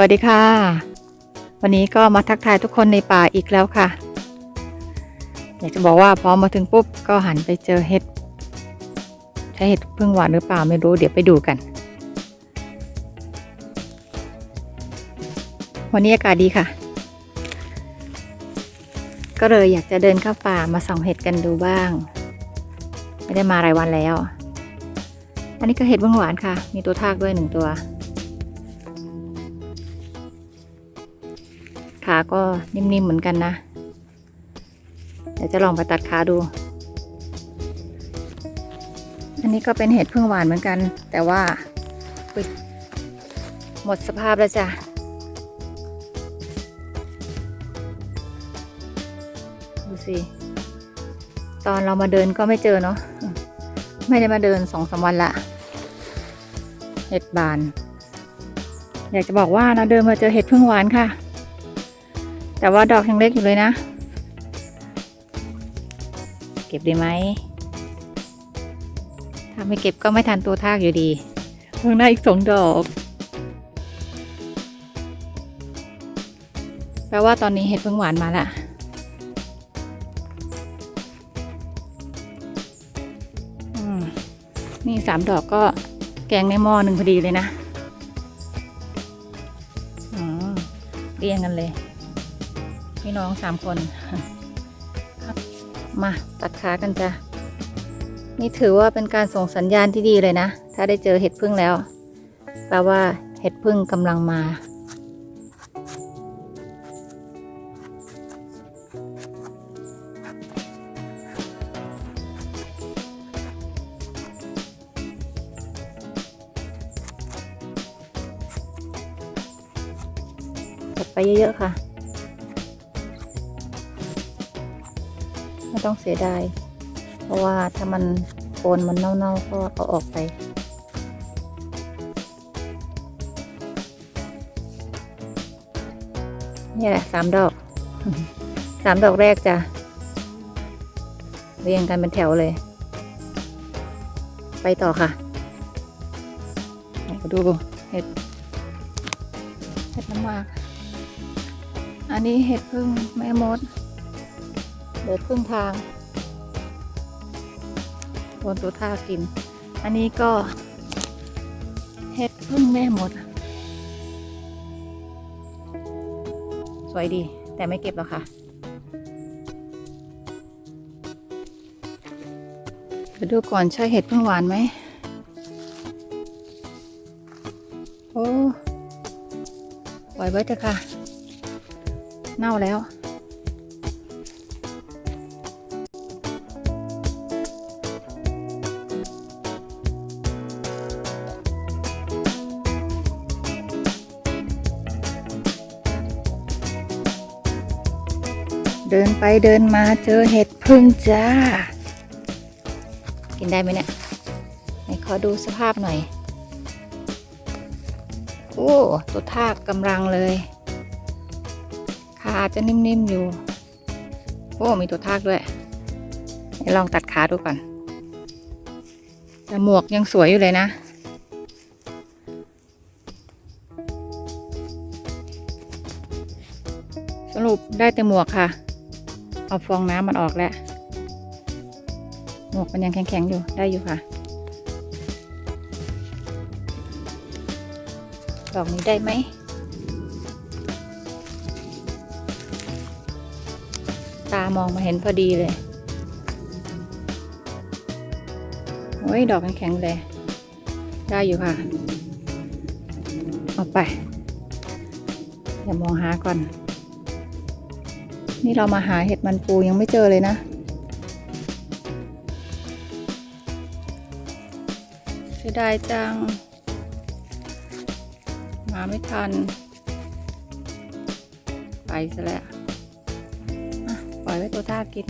วัสดีค่ะ วันนี้ก็มาทักทายทุกคนในป่าอีกแล้วค่ะ อยากจะบอกว่าพอมาถึงปุ๊บก็หันไปเจอเห็ด ใช่เห็ดพึ่งหวานหรือเปล่าไม่รู้เดี๋ยวไปดูกัน วันนี้อากาศดีค่ะ ก็เลยอยากจะเดินเข้าป่ามาส่องเห็ดกันดูบ้าง ไม่ได้มาหลายวันแล้ว อันนี้ก็เห็ดพึ่งหวานค่ะ มีตัวทากด้วยหนึ่งตัว ขาก็นิ่มๆเหมือนกันนะ เดี๋ยวจะลองไปตัดขาดู อันนี้ก็เป็นเห็ดพึ่งหวานเหมือนกัน แต่ว่าหมดสภาพแล้วจ้ะดูสิ ตอนเรามาเดินก็ไม่เจอเนาะ ไม่ได้มาเดินสองสามวันละ เห็ดบาน อยากจะบอกว่าเราเดินมาเจอเห็ดพึ่งหวานค่ะ แต่ว่าดอกยังเล็กอยู่เลยนะ เก็บดีไหมถ้าไม่เก็บก็ไม่ทันตัวทากอยู่ดีเพิ่งได้อีกสองดอก แปลว่าตอนนี้เห็ดเพิ่งหวานมาละนี่สามดอกก็แกงในหม้อหนึ่งพอดีเลยนะอืมเรียงกันเลย พี่น้องสามคน มาตัดขากันจ้ะ นี่ถือว่าเป็นการส่งสัญญาณที่ดีเลยนะ ถ้าได้เจอเห็ดพึ่งแล้วแปลว่าเห็ดพึ่งกำลังมาไปเยอะ ๆ ค่ะ ไม่ต้องเสียดาย เพราะว่าถ้ามันโคนมันเน่าๆก็เอาออกไป นี่แหละสามดอก สามดอกแรกจ้ะ เรียงกันเป็นแถวเลย ไปต่อค่ะไหนก็ดูเห็ด เห็ดน้ำหมากอันนี้เห็ดพึ่งแม่มด เหลือครึ่งทางโดนตัวท่ากิน อันนี้ก็เห็ดพึ่งแม่หมด สวยดี แต่ไม่เก็บหรอกค่ะไปดูก่อนใช่เห็ดพึ่งหวานไหมโอ้ ปล่อยไว้เถอะค่ะ เน่าแล้ว เดินไปเดินมาเจอเห็ดพึ่งจ้า กินได้ไหมเนี่ยไหนขอดูสภาพหน่อย โอ้ตัวทากกำลังเลยขาจะนิ่มๆอยู่ โอ้ มีตัวทากด้วยลองตัดขาดูก่อน แต่หมวกยังสวยอยู่เลยนะ สรุปได้แต่หมวกค่ะ เอาฟองน้ำมันออกแล้ว หมวกมันยังแข็งๆอยู่ ได้อยู่ค่ะ ดอกนี้ได้ไหม ตามองมาเห็นพอดีเลย โอ้ย ดอกแข็งๆเลย ได้อยู่ค่ะ เอาไป เดี๋ยวมองหาก่อน นี่เรามาหาเห็ดมันปูยังไม่เจอเลยนะ เสียดายจัง มาไม่ทัน ไปซะแล้วปล่อยไว้ตัวท่ากิน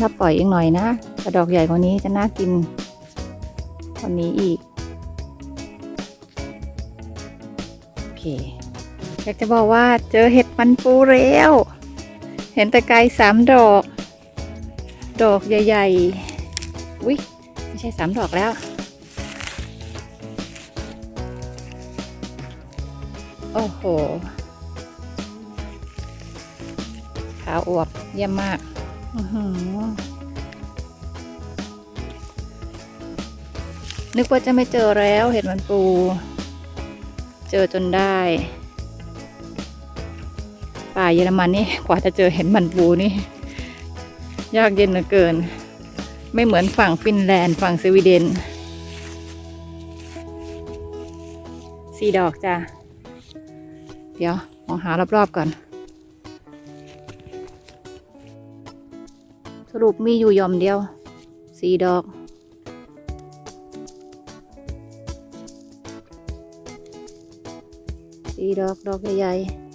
ถ้าปล่อยอีกหน่อยนะกระดอกใหญ่กว่านี้จะน่ากินกว่านี้อีก โอเค อยากจะบอกว่าเจอเห็ดมันปูแล้ว เห็นแต่ไกลสามดอก ดอกใหญ่ๆ อุ๊ย ไม่ใช่สามดอกแล้ว โอ้โห ขาวอวบเยี่ยมมาก นึกว่าจะไม่เจอแล้วเห็ดมันปู เจอจนได้ ป่าเยอรมันนี่กว่าจะเจอเห็ดมันปูนี่ ยากเย็นเหลือเกิน ไม่เหมือนฝั่งฟินแลนด์ฝั่งสวีเดนสี่ดอกจ้ะ เดี๋ยวมองหารอบๆก่อน สรุปมีอยู่ย่อมเดียวสี่ดอกสี่ดอก ดอกใหญ่ๆ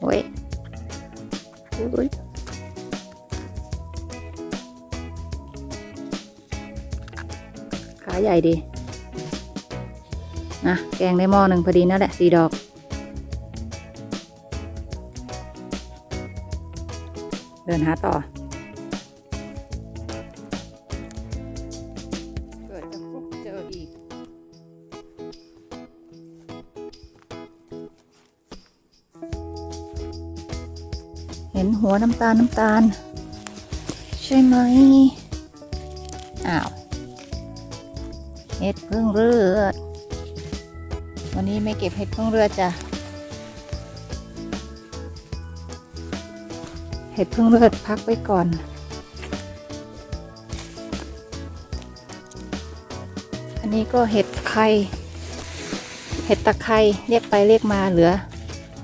โอ้ยอุ๊ยขาใหญ่ดี นะแกงได้หม้อหนึ่งพอดีนั่นแหละสี่ดอก เดินหาต่อ เกิดจะฟุกเจออีก เห็นหัวน้ำตาลน้ำตาล ใช่ไหม อ้าวเห็ดพึ่งเลือด วันนี้ไม่เก็บเห็ดพึ่งเรือจ้ะ เห็ดพึ่งเลือดพักไว้ก่อนอันนี้ก็เห็ดไข่ เห็ดตะไคร้เรียกไปเรียกมาเหลือ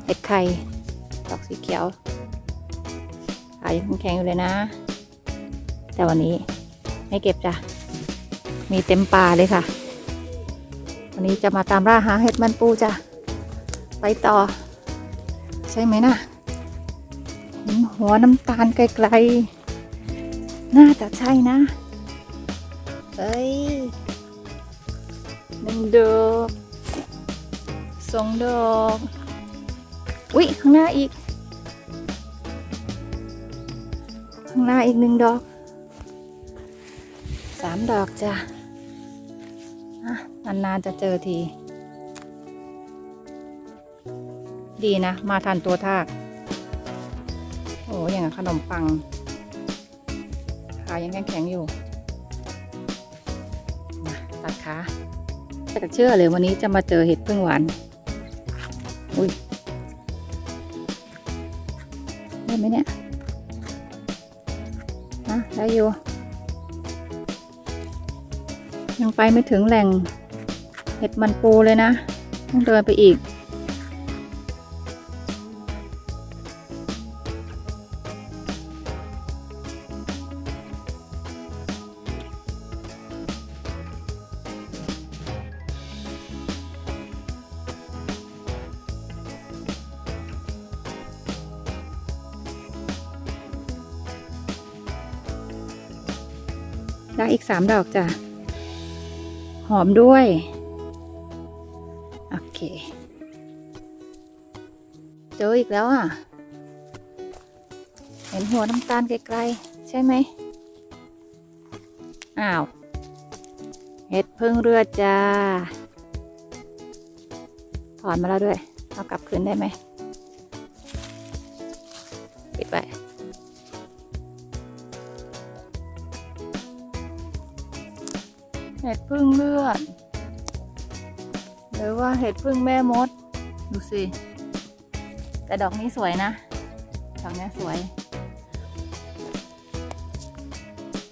เห็ดไข่ดอกสีเขียวขายยังแข็งอยู่เลยนะ แต่วันนี้ไม่เก็บจ้ะ มีเต็มป่าเลยค่ะ วันนี้จะมาตามล่าหาเห็ดมันปูจ้ะ ไปต่อ ใช่ไหมนะเห็นหัวน้ำตาลไกลๆ น่าจะใช่นะเฮ้ยหนึ่งดอกสองดอกอุ๊ยข้างหน้าอีก ข้างหน้าอีกหนึ่งดอกสามดอกจ้ะ นานๆจะเจอที ดีนะ มาทันตัวทาก โอ้อย่างขนมปัง ขายังแข็งๆอยู่มาตัดขาแต่จะเชื่อเลยวันนี้จะมาเจอเห็ดพึ่งหวาน อุ้ยได้ไหมเนี่ยนะได้อยู่ยังไปไม่ถึงแหล่ง เห็ดมันปูเลยนะต้องเดินไปอีก ได้อีกสามดอกจ้ะ หอมด้วย เคเจออีกแล้วอะ เห็นหัวน้ำตาลไกลๆ ใช่ไหมอ้าว เห็ดพึ่งเรือจ้า ถอนมาแล้วด้วย เอากลับคืนได้ไหม ปิดไปเห็ดพึ่งเลือด หรือว่าเห็ดพึ่งแม่มด ดูสิ แต่ดอกนี้สวยนะ ดอกนี้สวย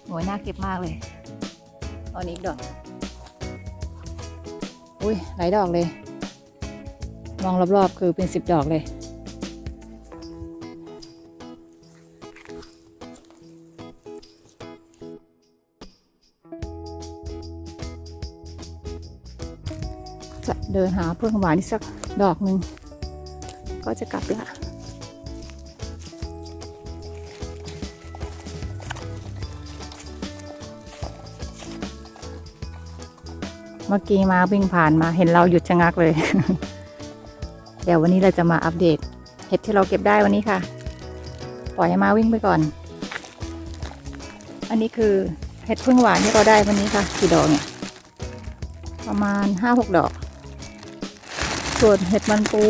โหยน่าเก็บมากเลยอาอันนี้อีกดอก อุ้ยหลายดอกเลย มองรอบๆคือเป็นสิบดอกเลย จะเดินหาเพื่อนหวานอีกสักดอกหนึ่งก็จะกลับละเมื่อกี้มาวิ่งผ่านมาเห็นเราหยุดชะงักเลย เดี๋ยววันนี้เราจะมาอัปเดต เห็ดที่เราเก็บได้วันนี้ค่ะ ปล่อยให้มาวิ่งไปก่อน อันนี้คือเห็ดพึ่งหวานที่เราได้วันนี้ค่ะ กี่ดอกเนี่ย ประมาณห้าหกดอก ส่วนเห็ดมันปู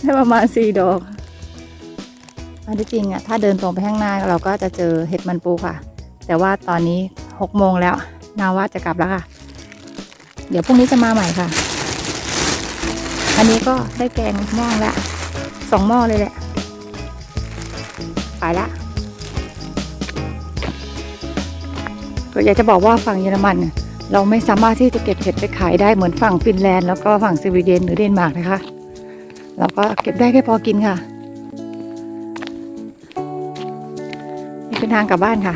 ได้ประมาณสี่ดอกอันที่จริงอะถ้าเดินตรงไปข้างหน้าเราก็จะเจอเห็ดมันปูค่ะ แต่ว่าตอนนี้หกโมงแล้ว นาว่าจะกลับแล้วค่ะ เดี๋ยวพรุ่งนี้จะมาใหม่ค่ะ อันนี้ก็ได้แกงหม้อละสองหม้อเลยแหละ ไปละก็อยากจะบอกว่าฝั่งเยอรมันน่ะ เราไม่สามารถที่จะเก็บเห็ดไปขายได้เหมือนฝั่งฟินแลนด์แล้วก็ฝั่งสวีเดนหรือเดนมาร์กนะคะ เราก็เก็บได้แค่พอกินค่ะ นี่เป็นทางกลับบ้านค่ะ